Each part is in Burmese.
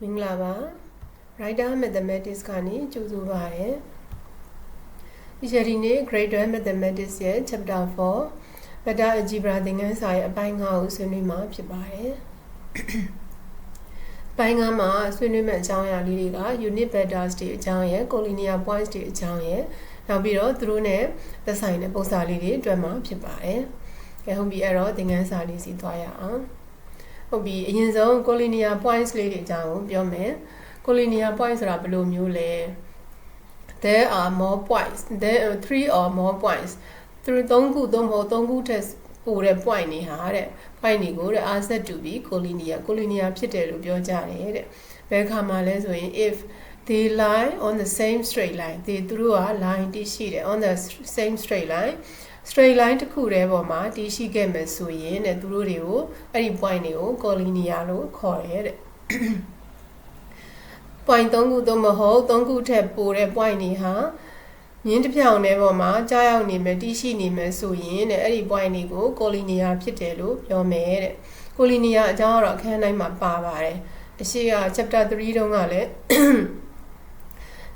မင်္ဂလာပါ Writer Mathematics ကနေကြိုဆိုပါရစေ။ဒီချိန်ဒီနေ့ Grade 12 Mathematics ရဲ့ Chapter 4 Vector Algebra သင်ခန်းစာရဲ့အပိုင်း5ကိုဆွေးနွေးမှာဖြစ်ပါတယ်။အပိုင်း5မှာဆွေးနွေးမယ့်အကြောင်းအရာလေးတွေက unit vectors တွေအကြောင်းရဲ့ collinear points တွေအကြောင်းရဲ့နောက်ပြီးတော့သူတို့နဲ့သက်ဆိုင်တဲ့ပုံစံလေးတွေအတွက်မှာဖြစ်ပါတယ်။အဲဟုတ်ပြီအဲ့တော့သင်ခန်းစာလေးစီသွားရအောင်။ ဟုတ်ပြီအရင်ဆုံး collinear points လေးတွေအကြောင်းကိုပြောမယ် collinear points ဆိုတာဘယ်လိုမျိုးလဲ there are more points there are three or more points သူသုံးခုသုံးဖို့သုံးခုထက်ပိုတဲ့ point တွေဟာတဲ့ point တွေကိုတဲ့ are said to be collinear collinear ဖြစ်တယ်လို့ပြောကြတယ်တဲ့ဘယ်ခါမှလဲဆိုရင် if they lie on the same straight line they သူတို့က line တည်ရှိတယ် on the same straight line straight line တစ်ခုတည်းပေါ်မှာတည်ရှိခဲ့မယ်ဆိုရင်တဲ့သူတို့တွေကိုအဲ့ဒီ point တွေကို collinear လို့ခေါ်တယ်တဲ့ point 3ခုသို့မဟုတ်3ခုထက်ပိုတဲ့ point တွေဟာမြင်းတစ်ပြောင်တဲ့ပေါ်မှာကြားရောက်နေမယ်တည်ရှိနေမယ်ဆိုရင်တဲ့အဲ့ဒီ point တွေကို collinear ဖြစ်တယ်လို့ပြောမယ်တဲ့ collinear အကြောင်းကတော့အခန်းတိုင်းမှာပါပါတယ်အရှိက chapter 3တုန်းကလည်း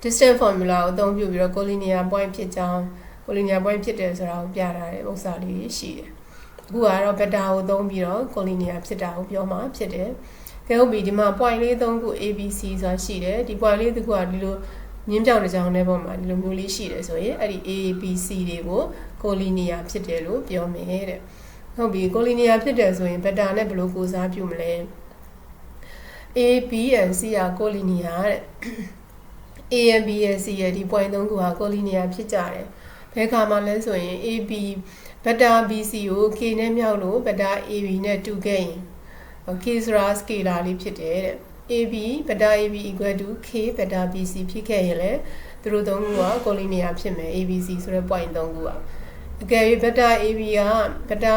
distance formula ကိုအသုံးပြုပြီးတော့ collinear point ဖြစ်ကြောင်း collinear point ဖြစ်တယ်ဆိုတာကိုပြထားတဲ့ဥစ္စာလေးတွေရှိတယ်အခုကတော့ beta ကိုသုံးပြီးတော့ collinear ဖြစ်တာကိုပြောမှာဖြစ်တယ်ကဲဟုတ်ပြီဒီမှာ point လေးသုံးခု ABC ဆိုတာရှိတယ်ဒီ point လေးတစ်ခုကဒီလိုမြင်းပြောင်တစ်ကြောင်တဲ့ပုံမှာဒီလိုမျိုးလေးရှိတယ်ဆိုရင်အဲ့ဒီ ABC တွေကို collinear ဖြစ်တယ်လို့ပြောမယ်တဲ့ဟုတ်ပြီ collinear ဖြစ်တယ်ဆိုရင် beta နဲ့ဘယ်လိုကိုစားပြုမလဲ A B and C က collinear တဲ့ A and B ရဲ့ C ရဲ့ဒီ point 3ခုဟာ collinear ဖြစ်ကြတယ် ဘယ်ခါမှလဲဆိုရင် AB ဘက်တာ BC ကို K နဲ့မြောက်လို့ဘက်တာ AB နဲ့တူခဲ့ရင် K ဆိုတာ scalar လေးဖြစ်တယ်တဲ့ AB ဘက်တာ AB equal to K ဘက်တာ BC ဖြစ်ခဲ့ရင်လည်းသူတို့သုံးခုက collinear ဖြစ်မယ် ABC ဆိုတဲ့ point သုံးခုကအကယ်၍ဘက်တာ AB ကဘက်တာ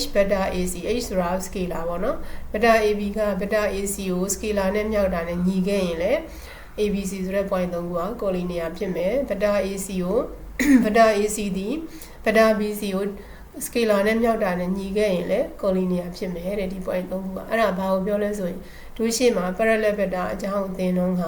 h ဘက်တာ AC h ဆိုတာ scalar ပေါ့နော်ဘက်တာ AB ကဘက်တာ AC ကို scalar နဲ့မြောက်တာနဲ့ညီခဲ့ရင်လည်း ABC ဆိုတဲ့ point သုံးခုက collinear ဖြစ်မယ်ဘက်တာ AC ကို ဗတာ AC သည်ဗတာ BC ကို scalar နဲ့မြောက်တာနဲ့ညီခဲ့ရင်လည်း collinear ဖြစ်မယ်တဲ့ဒီ point သုံးခုကအဲ့ဒါဘာကိုပြောလဲဆိုရင်ဒုရှိမှာ parallel vector အကြောင်းအသင်တော့က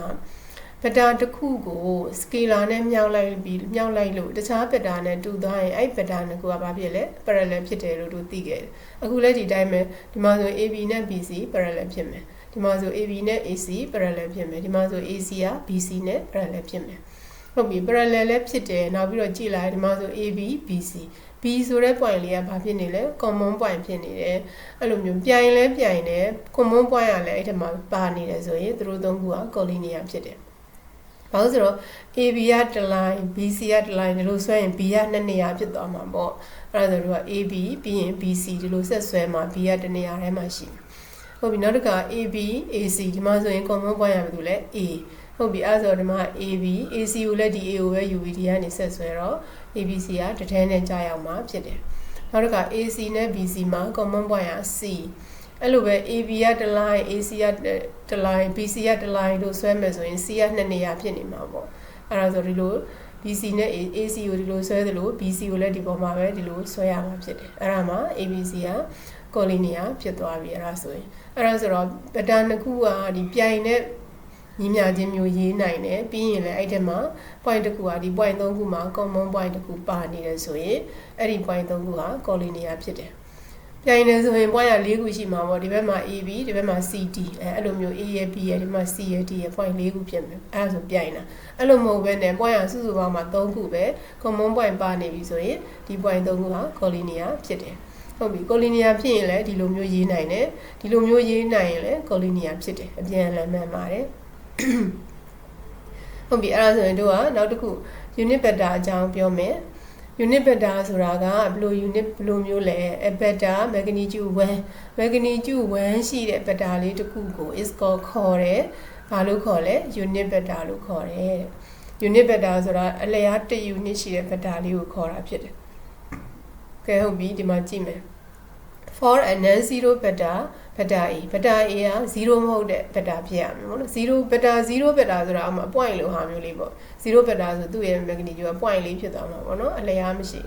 ဗတာတစ်ခုကို scalar နဲ့မြောက်လိုက်ပြီးမြောက်လိုက်လို့တခြားဗတာနဲ့တူသွားရင်အဲ့ဗတာနှစ်ခုကဘာဖြစ်လဲ parallel ဖြစ်တယ်လို့တို့သိခဲ့တယ်အခုလည်းဒီတိုင်းပဲဒီမှာဆို AB နဲ့ BC parallel ဖြစ်မယ်ဒီမှာဆို AB နဲ့ AC parallel ဖြစ်မယ်ဒီမှာဆို AC က BC နဲ့ parallel ဖြစ်မယ် ဟုတ်ပြီ parallel လည်းဖြစ်တယ်နောက်ပြီးတော့ကြည့်လိုက်ဒီမှာဆို AB BC B ဆိုတဲ့ point လေးကဘာဖြစ်နေလဲ common point ဖြစ်နေတယ်အဲ့လိုမျိုးပြိုင်လဲပြိုင်တယ် common point ကလည်းအဲ့ဒီမှာပါနေတယ်ဆိုရင်သူတို့သုံးခုက collinear ဖြစ်တယ်ဘာလို့ဆိုတော့ AB ကတစ် line BC ကတစ် line ဒီလိုဆွဲရင် B ကနှစ်နေရာဖြစ်သွားမှာပေါ့အဲ့ဒါဆိုတော့ AB ပြီးရင် BC ဒီလိုဆက်ဆွဲမှာ B ကတစ်နေရာထဲမှာရှိတယ်ဟုတ်ပြီနောက်တစ်ခါ AB AC ဒီမှာဆိုရင် common point ရပြီလို့လဲ A ဟုတ်ပြီအဲ့ဆိုဒီမှာ AB AC ကိုလည်းဒီ A ကိုပဲ UV ဒီကနေဆက်ဆွဲတော့ ABC ကတထဲနဲ့ကြာရောက်မှာဖြစ်တယ်နောက်တစ်ခါ AC နဲ့ BC မှာ common point က C အဲ့လိုပဲ AB ကတစ် line AC ကတစ် line BC ကတစ် line လို့ဆွဲမယ်ဆိုရင် C ကနှစ်နေရာဖြစ်နေမှာပေါ့အဲ့ဒါဆိုဒီလို BC နဲ့ AC ကိုဒီလိုဆွဲသလို BC ကိုလည်းဒီပေါ်မှာပဲဒီလိုဆွဲရမှာဖြစ်တယ်အဲ့ဒါမှာ ABC က collinear ဖြစ်သွားပြီအဲ့ဒါဆိုရင်အဲ့ဒါဆိုတော့ပဒနှစ်ခုကဒီပြိုင်တဲ့ ညီမျှခြင်းမျိုးရေးနိုင်တယ်ပြီးရင်လည်းအဲ့ဒီမှာ point တစ်ခုကဒီ point 3ခုမှာ common point တစ်ခုပါနေတယ်ဆိုရင်အဲ့ဒီ point 3ခုက collinear ဖြစ်တယ်ပြိုင်နေဆိုရင် point က၄ခုရှိမှာပေါ့ဒီဘက်မှာ AB ဒီဘက်မှာ CD အဲအဲ့လိုမျိုး A ရဲ့ B ရဲ့ဒီမှာ C ရဲ့ D ရဲ့ point ၄ခုဖြစ်မယ်အဲ့ဒါဆိုပြိုင်တာအဲ့လိုမဟုတ်ဘဲနဲ့ point ကစုစုပေါင်းမှာ3ခုပဲ common point ပါနေပြီဆိုရင်ဒီ point 3ခုက collinear ဖြစ်တယ်ဟုတ်ပြီ collinear ဖြစ်ရင်လည်းဒီလိုမျိုးရေးနိုင်တယ်ဒီလိုမျိုးရေးနိုင်ရင်လည်း collinear ဖြစ်တယ်အပြန်အလှန်မှန်ပါတယ် ဟုတ်ပြီအဲ့ဒါဆိုရင်တို့ကနောက်တစ်ခု unit vector အကြောင်းပြောမယ် unit vector ဆိုတာကဘယ်လို unit ဘယ်လိုမျိုးလဲ a vector magnitude 1 magnitude 1ရှိတဲ့ vector လေးတစ်ခုကို is called ခေါ်တယ်ဘာလို့ခေါ်လဲ unit vector လို့ခေါ်တယ် unit vector ဆိုတာအလျား1 unit ရှိတဲ့ vector လေးကိုခေါ်တာဖြစ်တယ်ကဲဟုတ်ပြီဒီမှာကြည့်မယ် for a non zero vector vector a vector a က0မဟုတ်တဲ့ vector ဖြစ်ရမယ်ပေါ့နော်0 vector 0 vector ဆိုတာအမှ point လို့ဟာမျိုးလေးပေါ့0 vector ဆိုသူ့ရဲ့ magnitude က point လေးဖြစ်သွားမှာပေါ့နော်အလျားမရှိ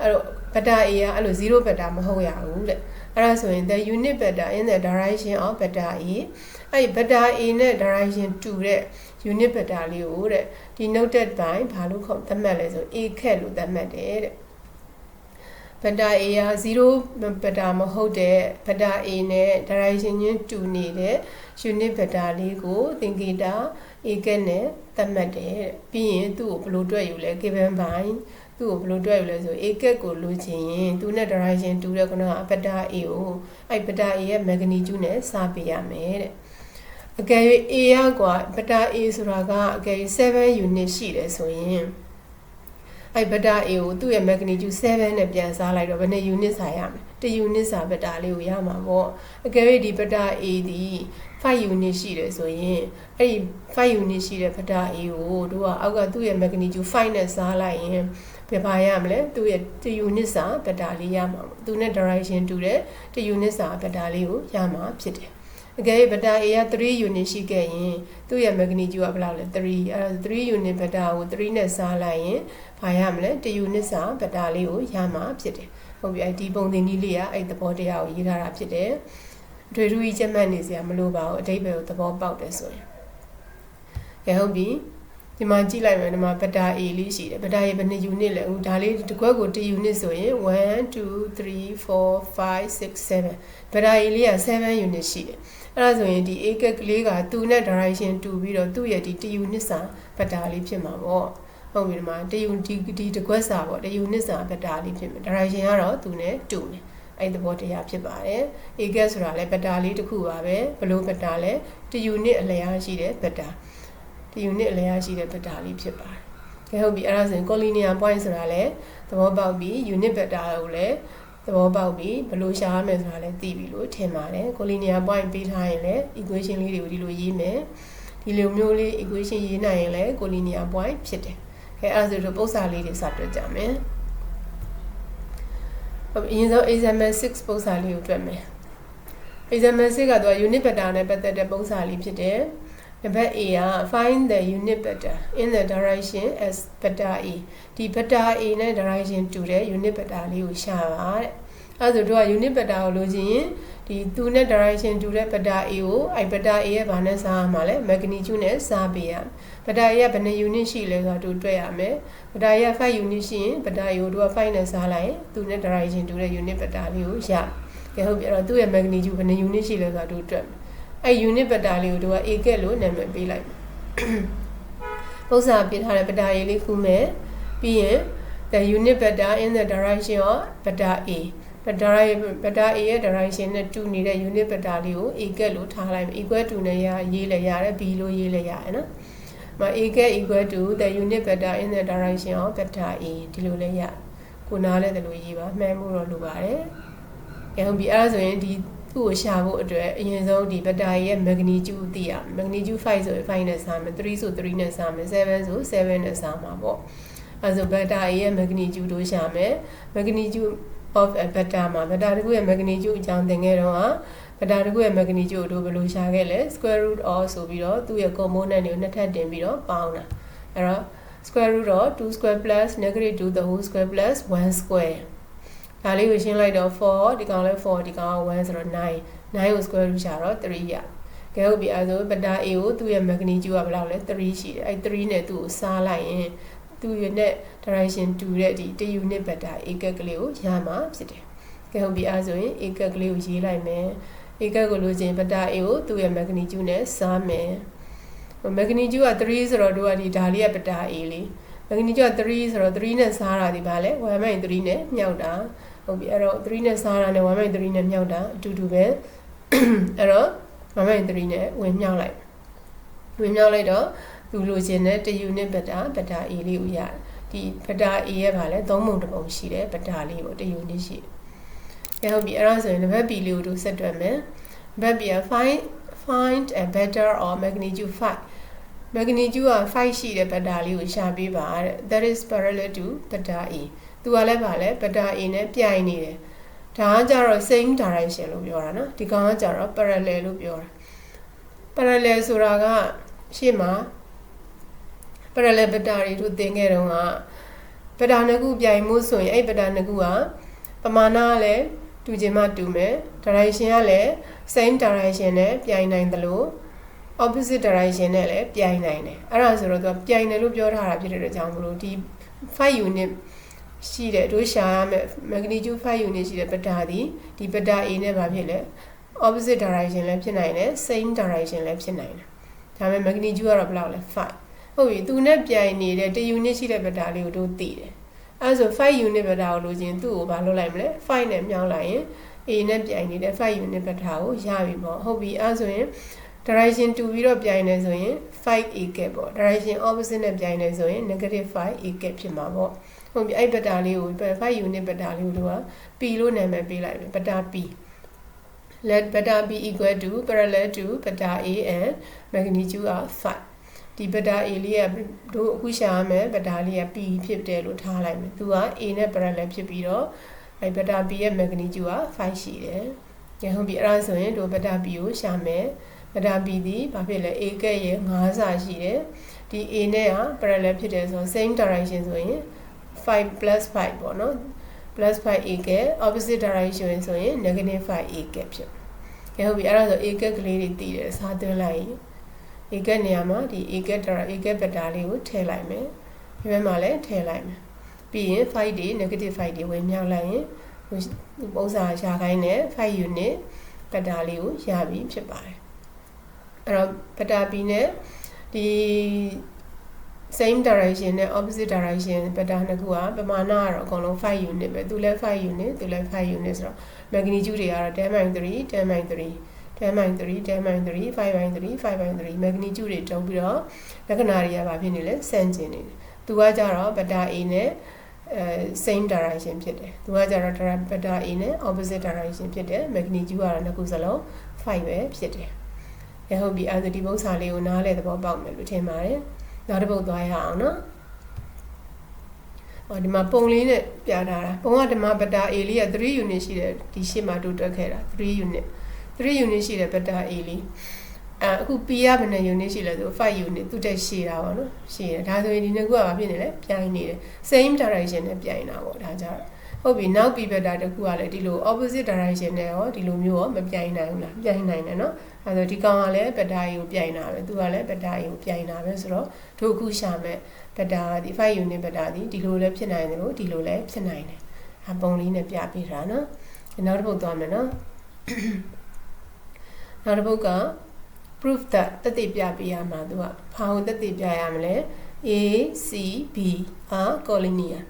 အဲ့တော့ vector a ကအဲ့လို0 vector မဟုတ်ရဘူးတဲ့အဲ့ဒါဆိုရင် the unit vector in the direction of vector a အဲ့ဗတာ A နဲ့ direction တူတဲ့ unit vector လေးကိုတဲ့ဒီ noted ပိုင်းဘာလို့ခေါ်သတ်မှတ်လဲဆို A ခက်လို့သတ်မှတ်တယ်တဲ့ ဗတာ A က0ဗတာမဟုတ်တဲ့ဗတာ A နဲ့ direction ချင်းတူနေတဲ့ unit vector လေးကို သင်္ကေတ A ကက်နဲ့သတ်မှတ်တယ်တဲ့ပြီးရင်သူ့ကိုဘယ်လိုတွက်ယူလဲ given by သူ့ကိုဘယ်လိုတွက်ယူလဲဆို A ကက်ကိုလိုချင်ရင်သူနဲ့ direction တူတဲ့ခုနကဗတာ A ကိုအဲ့ဗတာ A ရဲ့ magnitude နဲ့စပေးရမယ်တဲ့အကယ်၍ A ရကွာဗတာ A ဆိုတာကအကယ်၍7 unit ရှိတယ်ဆိုရင် အဲ့ဗတာ A ကိုသူ့ရဲ့ magnitude 7နဲ့ပြန်စားလိုက်တော့ဘယ်နှ unit စာရမလဲတ unit စာဗတာလေးကိုရမှာပေါ့အကယ်၍ဒီဗတာ A ဒီ5 unit ရှိတယ်ဆိုရင်အဲ့ဒီ5 unit ရှိတဲ့ဗတာ A ကိုတို့ကအောက်ကသူ့ရဲ့ magnitude 5နဲ့စားလိုက်ရင်ဘယ်ပါရမလဲသူ့ရဲ့တ unit စာဗတာလေးရမှာပေါ့သူနဲ့ direction တူတဲ့တ unit စာဗတာလေးကိုရမှာဖြစ်တယ် အကယ်၍ဗတာ A က3 unit ရှိခဲ့ရင်သူ့ရဲ့ magnitude ကဘယ်လောက်လဲ3အဲဒါ3 unit ဗတာကို3နဲ့စားလိုက်ရင်ဘာရမလဲ1 unit စာဗတာလေးကိုရမှာဖြစ်တယ်ဟုတ်ပြီအဲဒီပုံသင်နည်းလေးကအဲ့သဘောတရားကိုရေးထားတာဖြစ်တယ်အထွေထူးကြီးချက်မှတ်နေစရာမလိုပါဘူးအတိတ်ပဲကိုသဘောပေါက်တယ်ဆိုရင်ကဲဟုတ်ပြီဒီမှာကြည့်လိုက်မယ်ဒီမှာဗတာ A လေးရှိတယ်ဗတာ A ဘယ်နှစ် unit လဲဦးဒါလေးတစ်ခွက်ကို1 unit ဆိုရင်1 2 3 4 5 6 7ဗတာ A လေးက7 unit ရှိတယ် အဲ့ဒါဆိုရင်ဒီ A ကက်ကလေးကသူနဲ့ direction တူပြီးတော့သူ့ရဲ့ဒီ1 unit စာဗတာလေးဖြစ်မှာပေါ့ဟုတ်ပြီဒီမှာတယူဒီဒီတကွက်စာပေါ့တယူနစ်စာဗတာလေးဖြစ်မယ် direction ကတော့သူနဲ့တူတယ်အဲ့သဘောတရားဖြစ်ပါတယ် a gas ဆိုတာလည်းဗတာလေးတစ်ခုပါပဲဘလို့ဗတာလဲတယူနစ်အလျားရှိတဲ့ဗတာတယူနစ်အလျားရှိတဲ့ဗတာလေးဖြစ်ပါတယ်ကဲဟုတ်ပြီအဲ့ဒါဆိုရင် collinear point ဆိုတာလည်းသဘောပေါက်ပြီ unit vector ကိုလည်း သဘောပေါက်ပြီဘယ်လိုရှာရမယ်ဆိုတာလည်းသိပြီလို့ထင်ပါတယ် collinear point ပေးထားရင်လည်း equation လေးတွေကိုဒီလိုရေးမယ်ဒီလိုမျိုးလေး equation ရေးနိုင်ရင်လည်း collinear point ဖြစ်တယ်ခဲအဲ့ဒါဆိုတော့ပုံစံလေးတွေစတွေ့ကြမယ်ဟုတ်အရင်ဆုံး example 6ပုံစံလေးကိုတွေ့မယ် example 6ကတော့ unit vector နဲ့ပတ်သက်တဲ့ပုံစံလေးဖြစ်တယ် နံပါတ် A က find the unit vector in the direction as vector A ဒီ vector A နဲ့ direction တူတဲ့ unit vector လေးကိုရှာပါတဲ့အဲဆိုတော့ unit vector ကိုလိုချင်ရင်ဒီသူနဲ့ direction တူတဲ့ vector A ကိုအဲ vector A ရဲ့ဘာနဲ့စားရမှာလဲ magnitude နဲ့စားပေးရဗတာရဘယ်နှ unit ရှိလဲဆိုတော့တို့တွေ့ရမယ်ဗတာရ5 unit ရှိရင်ဗတာရိုတို့က5နဲ့စားလိုက်ရင်သူနဲ့ direction တူတဲ့ unit ဗတာလေးကိုရကဲဟုတ်ပြီအဲ့တော့သူ့ရဲ့ magnitude ဘယ်နှ unit ရှိလဲဆိုတော့တို့တွေ့မယ် အဲ့ unit ဗတာလေးကိုတို့က a ကက်လို့နာမည်ပေးလိုက်ပုံစံပြထားတဲ့ဗတာရေးလေးခုမယ်ပြီးရင် the unit vector in the direction of vector a vector vector a ရဲ့ direction နဲ့တူနေတဲ့ unit vector လေးကို a ကက်လို့ထားလိုက်မယ် equal to နဲ့ရရေးလဲရတယ် b လို့ရေးလဲရတယ်နော်မှာ a get equal to the unit vector in the direction of vector a ဒီလိုလေးရကိုနားလဲတယ်လို့ရေးပါမှန်မှုတော့လိုပါတယ်။အဲဟုတ်ပြီအဲ့ဒါဆိုရင်ဒီ သူ့ကိုရှာဖို့အတွက်အရင်ဆုံးဒီ vector ရဲ့ magnitude သိရ magnitude 5ဆိုရင်5နဲ့စားမယ်3ဆို3နဲ့စားမယ်7ဆို7နဲ့စားမှာပေါ့။အဲဆို vector ရဲ့ magnitude တို့ရှာမယ် magnitude of a vector မှာ vector တခုရဲ့ magnitude အကြောင်းသင်ခဲ့တော့ဗတာတခုရဲ့ magnitude တို့ဘယ်လိုရှာခဲ့လဲ square root of ဆိုပြီးတော့သူ့ရဲ့ component တွေကိုနှစ်ထပ်တင်ပြီးတော့ပေါင်းတာအဲ့တော့ square root of 2 square plus negative 2 the whole square plus 1 square ဒါလေးကိုရှင်းလိုက်တော့4ဒီကောင်လဲ4ဒီကောင်က1ဆိုတော့9 9ကို square root ရှာတော့3ရကဲဟုတ်ပြီအဲဆိုဗတာ A ကိုသူ့ရဲ့ magnitude ကဘယ်လောက်လဲ3ရှိတယ်အဲ3နဲ့သူ့ကိုစားလိုက်ရင်သူ့ရဲ့ net direction တူတဲ့ဒီ1 unit vector A ကကလေးကိုရမှာဖြစ်တယ်ကဲဟုတ်ပြီအဲဆိုရင် A ကကလေးကိုရေးလိုက်မယ် A ကကိုလိုချင်ဗတာ A ကိုသူ့ရဲ့ magnitude နဲ့စားမယ် magnitude က3ဆိုတော့တို့ကဒီဒါလေးကဗတာ A လေး magnitude က3ဆိုတော့3နဲ့စားတာဒီပါလဲ1 3နဲ့မြောက်တာဟုတ်ပြီအဲ့တော့3နဲ့စားတာနဲ့1 3နဲ့မြောက်တာအတူတူပဲအဲ့တော့1 3နဲ့ဝင်မြောက်လိုက်ဝင်မြောက်လိုက်တော့သူလိုချင်တဲ့1 unit ဗတာဗတာ A လေးကိုရတယ်ဒီဗတာ A ရဲ့ဗာလဲ3ပုံတစ်ပုံရှိတယ်ဗတာလေးကို1 unit ရှိတယ်ကဲဟုတ်ပြီအဲ့ဒါဆိုရင်နံပါတ် B လေးကိုတို့ဆက်တွက်မယ်နံပါတ် B က find find a better or magnitude 5 magnitude က5ရှိတဲ့ဗတာလေးကိုရှာပေးပါတဲ့ that is parallel to beta A သူကလည်းဗာလဲ beta A နဲ့ပြိုင်နေတယ်ဒါကကြတော့ same direction လို့ပြောတာနော်ဒီကောင်ကကြတော့ parallel လို့ပြောတာ parallel ဆိုတာကရှေ့မှာ parallel beta တွေတို့သင်ခဲ့တော့က beta နှစ်ခုပြိုင်မှုဆိုရင်အဲ့ beta နှစ်ခုကပမာဏကလည်းတူခြင်းမှတူမယ် direction ကလည်း same direction နဲ့ပြိုင်နိုင်တယ်လို့ opposite direction နဲ့လည်းပြိုင်နိုင်တယ်အဲ့ဒါဆိုတော့သူကပြိုင်တယ်လို့ပြောထားတာဖြစ်တဲ့အတွက်ကြောင့်မလို့ဒီ5 unit ရှိတဲ့တို့ရှာရမယ် magnitude 5 unit ရှိတဲ့ပတာဒီဒီပတာ A နဲ့ဘာဖြစ်လဲ opposite direction လည်းဖြစ်နိုင်တယ် same direction လည်းဖြစ်နိုင်တယ်ဒါပေမဲ့ magnitude ကတော့ဘယ်လောက်လဲ5ဟုတ်ပြီသူနဲ့ပြိုင်နေတဲ့1 unit ရှိတဲ့ပတာလေးကိုတို့သိတယ်အဲဆို5 unit ပတာကိုလိုချင်သူ့ကိုဘာလုပ်လိုက်မလဲ5နဲ့မြောင်းလိုက်ရင် A နဲ့ပြိုင်နေတဲ့5 unit ပတာကိုရပြီပေါ့ဟုတ်ပြီအဲဆိုရင် direction 2ပြီးတော့ပြိုင်နေဆိုရင် 5a cap ပေါ့ direction opposite နဲ့ပြိုင်နေဆိုရင် negative 5a cap ဖြစ်မှာပေါ့ဟုတ်ပြီအဲ့ပတာလေးကို5 unit ပတာလေးကိုတို့က p လို့နာမည်ပေးလိုက်ပြီပတာ p let beta b equal to parallel to beta a and magnitude of 5ဒီဘတာ a လေးကတို့အခုရှာရမယ်ဘတာလေးက p ဖြစ်တယ်လို့ထားလိုက်မယ်သူက a နဲ့ parallel ဖြစ်ပြီးတော့အဲဘတာ b ရဲ့ magnitude က5ရှိတယ်။ကြဟုတ်ပြီအဲ့ဒါဆိုရင်တို့ဘတာ b ကိုရှာမယ်။ ဘတာ b ဒီဘာဖြစ်လဲ a ကဲ့ရဲ့9စာရှိတယ်။ဒီ a နဲ့က parallel ဖြစ်တယ်ဆိုတော့ same direction ဆိုရင်5 plus 5ပေါ့နော်။ plus 5a ကဲ opposite direction ဆိုရင် negative 5a ကဲဖြစ်။ကြဟုတ်ပြီအဲ့ဒါဆို a ကဲ့ကလေးတွေတည်တယ်စားသွင်းလိုက်ရင် a ကဲ့နေရာမှာဒီ a ကဲ့ a ကဲ့ဘတာလေးကိုထည့်လိုက်မယ်။ဒီဘက်မှာလည်းထည့်လိုက်မယ်။ပြီးရင်5တွေ negative 5တွေဝင်မြောက်လိုက်ရင်ပုံစံရှာခိုင်းတဲ့5 unit ပတာလေးကိုရပြီဖြစ်ပါတယ် အဲ့တော့ပတာပီနဲ့ဒီ same direction နဲ့ opposite direction ပတာနှစ်ခုကပမာဏကတော့အကုန်လုံး5 unit ပဲသူလည်း5 unit သူလည်း5 unit ဆိုတော့ magnitude တွေကတော့10/3 10/3 10/3 10/3 5/3 5/3 magnitude တွေတုံးပြီးတော့လက္ခဏာတွေကဘာဖြစ်နေလဲဆန့်ကျင်နေတယ်သူကကြတော့ဗတာ A နဲ့အဲ same direction ဖြစ်တယ်သူကကြတော့ဗတာ A နဲ့ opposite direction ဖြစ်တယ် magnitude ကတော့နှစ်ခုစလုံး5ပဲဖြစ်တယ် အဲဟုတ်ပြီအဲဒီဒီပုံစံလေးကိုနားလဲသဘောပေါက်မယ်လို့ထင်ပါတယ်နောက်တစ်ပုတ်သွားရအောင်နော်ဟောဒီမှာပုံလေးနဲ့ပြထားတာပုံကဒီမှာဗတာ A လေးက3 unit ရှိတယ်ဒီရှေ့မှာတို့တွက်ခဲ့တာ3 unit 3 unit ရှိတယ်ဗတာ A လေးအဲအခု P ရဘယ်နှ unit ရှိလဲဆို5 unit သူတက်ရှည်တာပေါ့နော်ရှည်တယ်ဒါဆိုရင်ဒီနှစ်ခုကဘာဖြစ်နေလဲပြိုင်နေတယ် same direction နဲ့ပြိုင်တာပေါ့ဒါကြတော့ဟုတ်ပြီနောက် P beta တခုကလည်းဒီလို opposite direction နဲ့ရောဒီလိုမျိုးရောမပြိုင်နိုင်ဘူးလားပြိုင်နိုင်တယ်နော် အဲဆိုဒီကောင်ကလည်း beta ကြီးကိုပြိုင်တာပဲသူကလည်း beta ကြီးကိုပြိုင်တာပဲဆိုတော့တို့အခုရှာမဲ့ beta ဒီ5 unit beta ဒီဒီလိုလည်းဖြစ်နိုင်တယ်လို့ဒီလိုလည်းဖြစ်နိုင်တယ်အပုံလေးနဲ့ပြပေးတာနော်နောက်တစ်ပုတ်သွားမယ်နော်နောက်တစ်ပုတ်က proof that တက်တည်ပြပေးရမှာသူကဘာကိုတက်တည်ပြရမလဲ A C B are collinear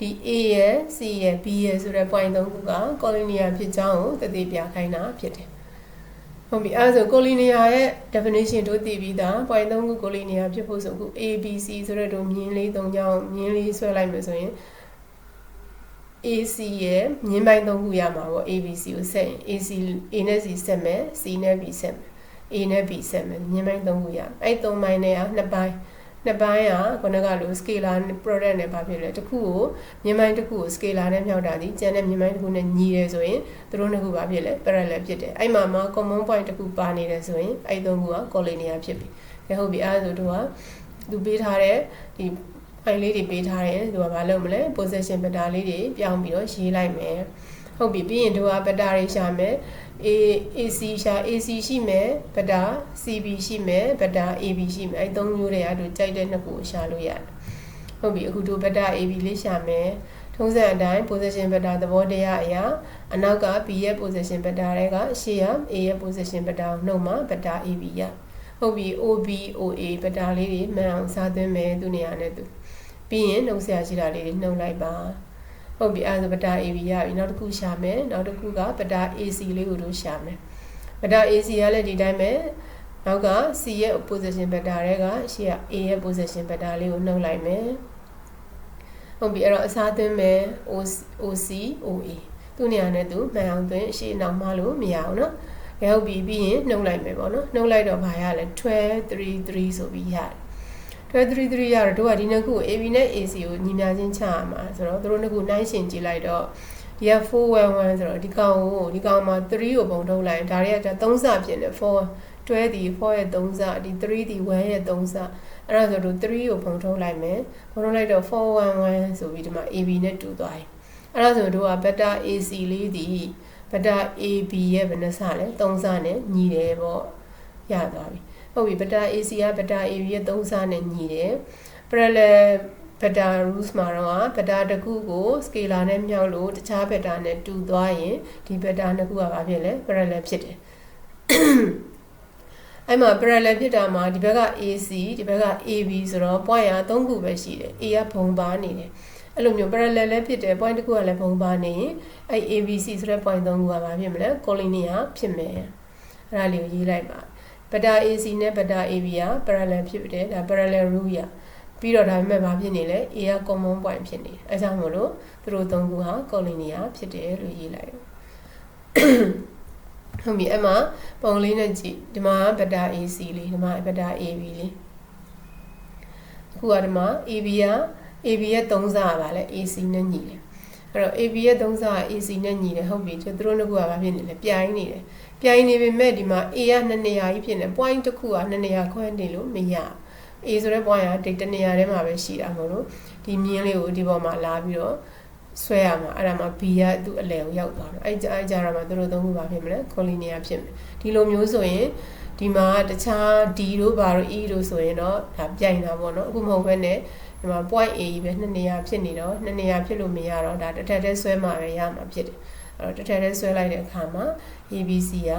ဒီ A ရယ် C ရယ် B ရယ်ဆိုတဲ့ point သုံးခုက collinear ဖြစ်ကြောင်းကိုတက်တည်ပြခိုင်းတာဖြစ်တယ် ဟုတ်ပြီအဲဆို collinear ရဲ့ definition တို့သိပြီးသား point သုံးခု collinear ဖြစ်ဖို့ဆိုအခု A B C ဆိုတဲ့တို့မြင်းလေးသုံးကြောင်းမြင်းလေးဆွဲလိုက်မယ်ဆိုရင် AC ရဲ့မြင်းပိုင်းသုံးခုရမှာပေါ့ ABC ကိုဆက်ရင် AC A နဲ့ C ဆက်မယ် C နဲ့ B ဆက်မယ် A နဲ့ B ဆက်မယ်မြင်းပိုင်းသုံးခုရအဲ့သုံးပိုင်းနဲ့ကနှစ်ပိုင်း နှစ်ပိုင်းကခုနကလို scalar product နဲ့ဘာဖြစ်လဲတစ်ခုကိုမြင်းပိုင်းတစ်ခုကို scalar နဲ့မြောက်တာဒီကျန်တဲ့မြင်းပိုင်းတစ်ခုနဲ့ညီတယ်ဆိုရင်သူတို့နှစ်ခုဘာဖြစ်လဲ parallel ဖြစ်တယ်အဲ့မှာမှာ common point တစ်ခုပါနေတယ်ဆိုရင်အဲ့သုံးခုက collinear ဖြစ်ပြီဒါဟုတ်ပြီအဲ့ဒါဆိုတို့ကသူပေးထားတဲ့ဒီ file လေးတွေပေးထားတယ်သူကဘာလုပ်မလဲ possession beta လေးတွေပြောင်းပြီးတော့ရေးလိုက်မယ် ဟုတ်ပြီပြီးရင်တို့က beta တွေရှာမယ် A AC ရှာ AC ရှိမယ်ဗတာ CB ရှိမယ်ဗတာ AB ရှိမယ်အဲသုံးမျိုးတွေကတို့ကြိုက်တဲ့နှစ်ခုရှာလို့ရတယ်ဟုတ်ပြီအခုတို့ဗတာ AB လေးရှာမယ်ထုံးစံအတိုင်း position ဗတာသဘောတရားအရာအနောက်က B ရဲ့ position ဗတာတွေကရှေ့ရ A ရဲ့ position ဗတာကိုနှုတ်မှာဗတာ AB ရဟုတ်ပြီ OB OA ဗတာလေးတွေမှန်အောင်စားသွင်းမယ်သူနေရာနဲ့သူပြီးရင်နှုတ်ဆရာရှိတာလေးတွေနှုတ်လိုက်ပါ ဟုတ်ပြီအဲဒါပတာ AB ရပြီနောက်တစ်ခုရှာမယ်နောက်တစ်ခုကပတာ AC လေးကိုတို့ရှာမယ်ပတာ AC ကလည်းဒီတိုင်းပဲနောက်က C ရဲ့ position ပတာတွေကရှေ့က A ရဲ့ position ပတာလေးကိုနှုတ်လိုက်မယ်ဟုတ်ပြီအဲ့တော့အစားသွင်းမယ် OC OA သူ့နေရာနဲ့သူမှန်အောင်သွင်းရှေ့နောက်မှလို့မရအောင်နော်ဟုတ်ပြီပြီးရင်နှုတ်လိုက်မယ်ပေါ့နော်နှုတ်လိုက်တော့ဘာရလဲ12 3 3ဆိုပြီးရတယ် 1233ရတော့တို့ကဒီနှစ်ခုကို AB နဲ့ AC ကိုညီမျှချင်းချရမှာဆိုတော့တို့နှစ်ခုနှိုင်းရှင်ကြည့်လိုက်တော့ဒီက411ဆိုတော့ဒီကောင်ကိုဒီကောင်မှာ3ကိုပုံထုတ်လိုက်ဒါတွေက3စဖြစ်နေ4 12ဒီ4ရဲ့3စဒီ3ဒီ1ရဲ့3စအဲ့ဒါဆိုတို့3ကိုပုံထုတ်လိုက်မယ်ပုံထုတ်လိုက်တော့411ဆိုပြီးဒီမှာ AB နဲ့တူသွားပြီအဲ့ဒါဆိုတို့က beta AC လေးဒီ beta ဗတာ AB ရဲ့ဘယ်နှစလဲ3စနဲ့ညီတယ်ပေါ့ရသွားပြီ ဟုတ်ပြီဗတာ AC ကဗတာ AB ရဲ့3စနဲ့ညီတယ် parallel ဗတာ rules မှာတော့ဗတာတစ်ခုကို scalar နဲ့မြောက်လို့တခြားဗတာနဲ့တူသွားရင်ဒီဗတာနှစ်ခုကဘာဖြစ်လဲ parallel ဖြစ်တယ်အဲ့မှာ parallel ဖြစ်တာမှာဒီဘက်က AC ဒီဘက်က AB ဆိုတော့ point က3ခုပဲရှိတယ် A ကဘုံပါနေတယ်အဲ့လိုမျိုး parallel လည်းဖြစ်တယ် point တစ်ခုကလည်းဘုံပါနေရင်အဲ့ ABC ဆိုတဲ့ point 3ခုကဘာဖြစ်မလဲ collinear ဖြစ်မယ်အဲ့ဒါလေးကိုရေးလိုက်ပါ ဗတာ AC နဲ့ဗတာ AB က parallel ဖြစ်တယ်ဒါ parallel rule ရပြီးတော့ဒါပေမဲ့ဘာဖြစ်နေလဲ A က common point ဖြစ်နေအဲကြောင့်မို့လို့သူတို့သုံးခုဟာ collinear ဖြစ်တယ်လို့ရေးလိုက်ဟုတ်ပြီအဲ့မှာပုံလေးနဲ့ကြည့်ဒီမှာဗတာ AC လေးဒီမှာဗတာ AB လေးအခုကဒီမှာ AB က AB ရဲ့3စားပါလဲ AC နဲ့ညီတယ် အဲ့တော့ AB ရဲ့3စား AC နဲ့ညီတယ်ဟုတ်ပြီသူတို့နှစ်ခုကဘာဖြစ်နေလဲပြိုင်နေတယ်ပြိုင်နေပေမဲ့ဒီမှာ A ကနှစ်နေရာကြီးဖြစ်နေ point တစ်ခုကနှစ်နေရာခွဲနေလို့မရ A ဆိုတဲ့ point ကဒီတနေရာထဲမှာပဲရှိတာမဟုတ်လို့ဒီမြင်းလေးကိုဒီပေါ်မှာလာပြီးတော့ဆွဲရမှာအဲ့ဒါမှ B ကသူ့အလယ်ကိုရောက်သွားတယ်အဲ့အဲ့ကြတော့မှသူတို့သုံးခုပါဖြစ်မလဲ collinear ဖြစ်မယ်ဒီလိုမျိုးဆိုရင်ဒီမှာတခြား D တို့ဘာတို့ E တို့ဆိုရင်တော့ဒါပြိုင်တာပေါ့နော်အခုမဟုတ်ဘဲနဲ့ ဒီမှာ point A ကြီးပဲနှစ်နေရာဖြစ်နေတော့နှစ်နေရာဖြစ်လို့မရတော့ဒါတစ်ထပ်တည်းဆွဲမှာပဲရမှာဖြစ်တယ်အဲ့တော့တစ်ထပ်တည်းဆွဲလိုက်တဲ့အခါမှာ ABC က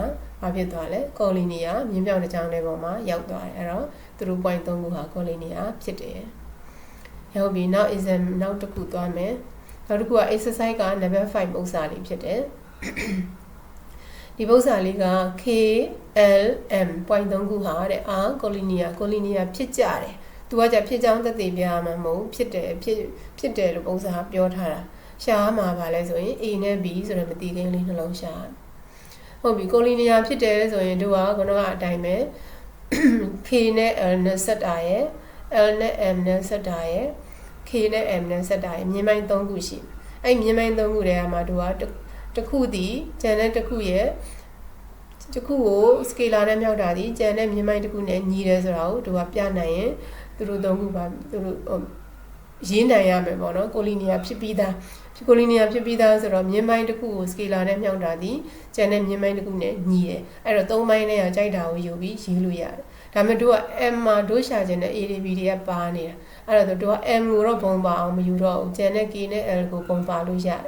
ဘာဖြစ်သွားလဲ collinear မြင်းပြောင်းတစ်ချောင်းလေးပေါ်မှာရောက်သွားတယ်အဲ့တော့သူတို့ point 3ခုဟာ collinear ဖြစ်တယ်ဟုတ်ပြီနောက် exam နောက်တစ်ခုသွားမယ်နောက်တစ်ခုက exercise က level 5ပုံစံလေးဖြစ်တယ်ဒီပုံစံလေးက K L M point 3ခုဟာတဲ့ R collinear collinear ဖြစ်ကြတယ် သူကじゃဖြစ်ကြောင်းသက်သေပြရမှာမဟုတ်ဖြစ်တယ်ဖြစ်ဖြစ်တယ်လို့ပုံစံပြောထားတာရှားမှာပါလဲဆိုရင် A နဲ့ B ဆိုတဲ့မတိကင်းလေးနှလုံးရှားဟုတ်ပြီ collinear ဖြစ်တယ်ဆိုရင်တို့ကခုနကအတိုင်းပဲ K နဲ့ L နဲ့ဆက်တာရယ် L နဲ့ M နဲ့ဆက်တာရယ် K နဲ့ M နဲ့ဆက်တာရယ်မြင်းမိုင်း၃ခုရှိအဲ့မြင်းမိုင်း၃ခုတည်းကမှတို့ကတစ်ခုတည်ကျန်တဲ့တစ်ခုရဲ့တစ်ခုကို scalar နဲ့မြောက်တာဒီကျန်တဲ့မြင်းမိုင်းတစ်ခုနဲ့ညီတယ်ဆိုတာကိုတို့ကပြနိုင်ရင် သူတို့သုံးခုပါသူတို့ရင်းနိုင်ရမယ်ပေါ့နော်ကိုလီနီယာဖြစ်ပြီးသားကိုလီနီယာဖြစ်ပြီးသားဆိုတော့မြင်းမိုင်းတစ်ခုကိုစကေလာနဲ့မြောက်တာဒီကျန်တဲ့မြင်းမိုင်းတစ်ခုနဲ့ညီတယ်အဲ့တော့သုံးမိုင်းနဲ့ကြိုက်တာကိုယူပြီးရေးလို့ရတယ်ဒါပေမဲ့တို့က M မှာတို့ရှာခြင်းနဲ့ ADB တွေကပါနေတာအဲ့တော့တို့က M ကိုတော့ပုံပါအောင်မယူတော့ဘူးကျန်တဲ့ K နဲ့ L ကိုပုံပါလို့ရတယ်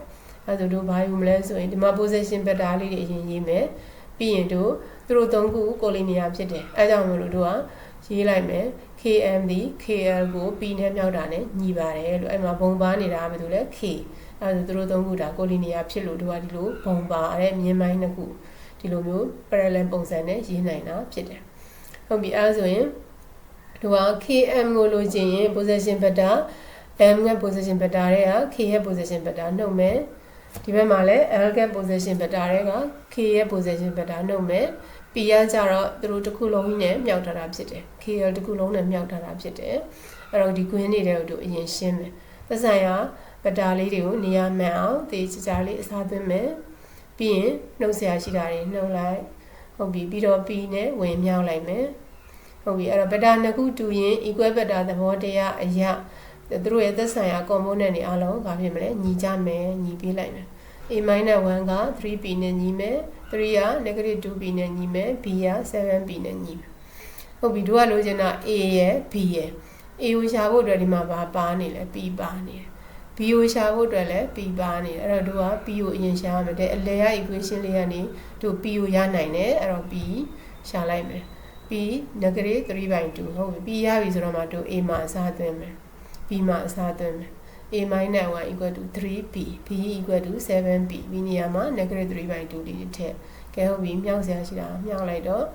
အဲ့ဒါတို့ဘာယူမလဲဆိုရင်ဒီမှာ position vector လေးတွေအရင်ရေးမယ်ပြီးရင်တို့သူတို့သုံးခုကိုလီနီယာဖြစ်တယ်အဲကြောင့်မလို့တို့က ရေးလိုက်မယ် KM ဒီ KL ကို P နဲ့မြောက်တာနဲ့ညီပါတယ်လို့အဲ့မှာဘုံပါနေတာကဘာလို့လဲ K အဲ့ဒါသူတို့သုံးခုဒါကိုလီနီယာဖြစ်လို့တို့ကဒီလိုဘုံပါတဲ့မြင်းမိုင်းနှစ်ခုဒီလိုမျိုး parallel ပုံစံနဲ့ရေးနိုင်တာဖြစ်တယ်ဟုတ်ပြီအဲဆိုရင်တို့က KM ကိုလိုချင်ရင် position vector M ရဲ့ position vector တွေက K ရဲ့ position vector နှုတ်မယ်ဒီဘက်မှာလည်း L ရဲ့ position vector တွေက K ရဲ့ position vector နှုတ်မယ် P ရကြတော့သူတို့တစ်ခုလုံးနဲ့မြောက်ထားတာဖြစ်တယ် KL တစ်ခုလုံးနဲ့မြောက်ထားတာဖြစ်တယ်အဲ့တော့ဒီ queen တွေကိုတို့အရင်ရှင်းမယ်သက်ဆိုင်ရာဗတာလေးတွေကိုနေရာမှန်အောင်သေချာချာလေးအစားသွင်းမယ်ပြီးရင်နှုတ်ဆရာရှိတာတွေနှုတ်လိုက်ဟုတ်ပြီပြီးတော့ P နဲ့ဝင်မြောက်လိုက်မယ်ဟုတ်ပြီအဲ့တော့ဗတာနှစ်ခုတူရင် equal ဗတာသဘောတရားအရာသူတို့ရဲ့သက်ဆိုင်ရာ component တွေအားလုံးဘာဖြစ်မလဲညီကြမယ်ညီပေးလိုက်မယ် a-1 က 3p နဲ့ညီမယ် 3က negative 2p နဲ့ညီမယ် b က 7p နဲ့ညီမယ်ဟုတ်ပြီတို့ကလိုချင်တာ a ရယ် b ရယ် a ကိုရှာဖို့အတွက်ဒီမှာပါပါနေလဲ b ပါနေတယ် b ကိုရှာဖို့အတွက်လည်း p ပါနေတယ်အဲ့တော့တို့က p ကိုအရင်ရှာရမယ်တဲ့အလဲရ equation လေးကနေတို့ p ကိုရနိုင်တယ်အဲ့တော့ p ရှာလိုက်မယ် p negative 3/2ဟုတ်ပြီ p ရပြီဆိုတော့မှတို့ a မှာအစားသွင်းမယ် b မှာအစားသွင်းမယ် a minus 1 equal to 3b b equal to 7b ဒီနေရာမှာ negative 3 by 2လေးထည့်ကဲဟုတ်ပြီမြောက်စရာရှိတာမြောက်လိုက်တော့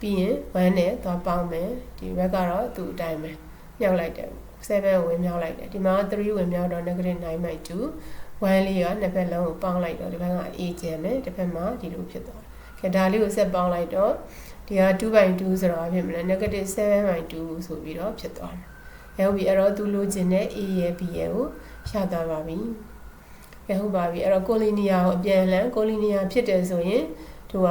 ပြီးရင်1နဲ့သွားပေါင်းမယ်ဒီဘက်ကတော့သူ့အတိုင်းပဲမြောက်လိုက်တယ်7ဝင်မြောက်လိုက်တယ်ဒီမှာ3ဝင်မြောက်တော့ negative 9 by 2 1လေးကနှစ်ဘက်လုံးကိုပေါင်းလိုက်တော့ဒီဘက်က a ကျန်မယ်တစ်ဖက်မှာဒီလိုဖြစ်သွားတယ်ဒါလေးကိုဆက်ပေါင်းလိုက်တော့ဒီက2 by 2ဆိုတော့ဖြစ်မလဲ negative 7 by 2ဆိုပြီးတော့ဖြစ်သွားတယ်။ ဟုတ်ပြီအဲ့တော့သူလိုချင်တဲ့ A ရဲ့ B ရဲ့ကိုရှာသွားပါပြီ။ကဲဟုတ်ပါပြီအဲ့တော့ကိုလီနီယာကိုအပြန်လှန်ကိုလီနီယာဖြစ်တယ်ဆိုရင်တို့က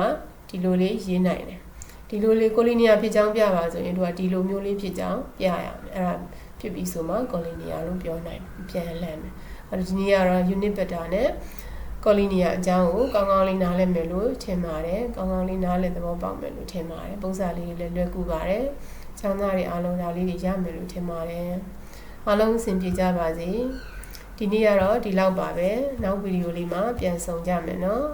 ဒီလိုလေးရေးနိုင်တယ်။ဒီလိုလေးကိုလီနီယာဖြစ်ကြောင်းပြပါဆိုရင်တို့ကဒီလိုမျိုးလေးဖြစ်ကြောင်းပြရမယ်။အဲ့ဒါဖြစ်ပြီးဆိုမှကိုလီနီယာလို့ပြောနိုင်ပြန်လှန်မယ်။အဲ့တော့ဒီနေ့ကတော့ unit vector နဲ့ကော်လီနီယာအကြောင်းကိုကောင်းကောင်းလေးနားလည်မယ်လို့ထင်ပါတယ်ကောင်းကောင်းလေးနားလည်သဘောပေါက်မယ်လို့ထင်ပါတယ်ပုံစံလေးတွေလည်းလွယ်ကူပါတယ် ចောင်းသားတွေအားလုံးဒါလေးတွေရမယ်လို့ထင်ပါတယ်အားလုံးအဆင်ပြေကြပါစေဒီနေ့ကတော့ဒီလောက်ပါပဲနောက်ဗီဒီယိုလေးမှာပြန်ဆောင်ကြမယ်နော်